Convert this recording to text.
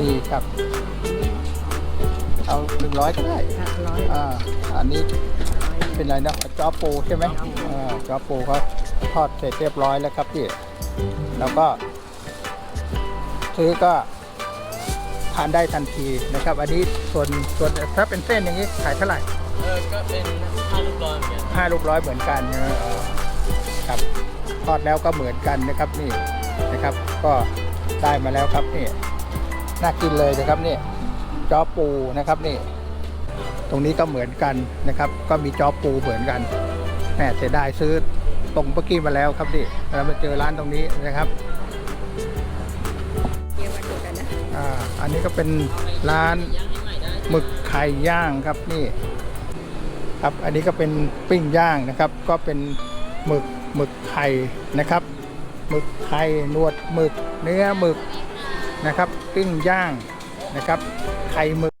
มีครับ เอาหนึ่งร้อยก็ได้ค่ะร้อยอ่าอันนี้ร้อยเป็นอะไรนะจอปูใช่ไหมอ่าจอปูเขาทอดเสร็จเรียบร้อยแล้วครับพี่แล้วก็ ซื้อก็ทานได้ทันทีนะครับ อันนี้ส่วนส่วนถ้าเป็นเส้นอย่างนี้ขายเท่าไหร่เออก็เป็นห้าลูกร้อยเหมือนกันห้าลูกร้อยเหมือนกันนะเออครับทอดแล้วก็เหมือนกันนะครับนี่นะครับ ก็ได้มาแล้วครับนี่ น่ากินเลยนะครับนี่จอปูนะครับนี่ ตรงนี้ก็เหมือนกันนะครับ ก็มีจอปูเหมือนกันแหมเสียดายซื้อตรงเมื่อกี้มาแล้วครับนี่เรามาเจอร้านตรงนี้นะครับอ่าอันนี้ก็เป็นร้านหมึกไข่ย่างครับนี่ครับอันนี้ก็เป็นปิ้งย่างนะครับ ก็เป็นหมึกหมึกไข่นะครับหมึกไข่นวดหมึก เนื้อหมึก นะครับปิ้งย่างนะครับไข่หมึก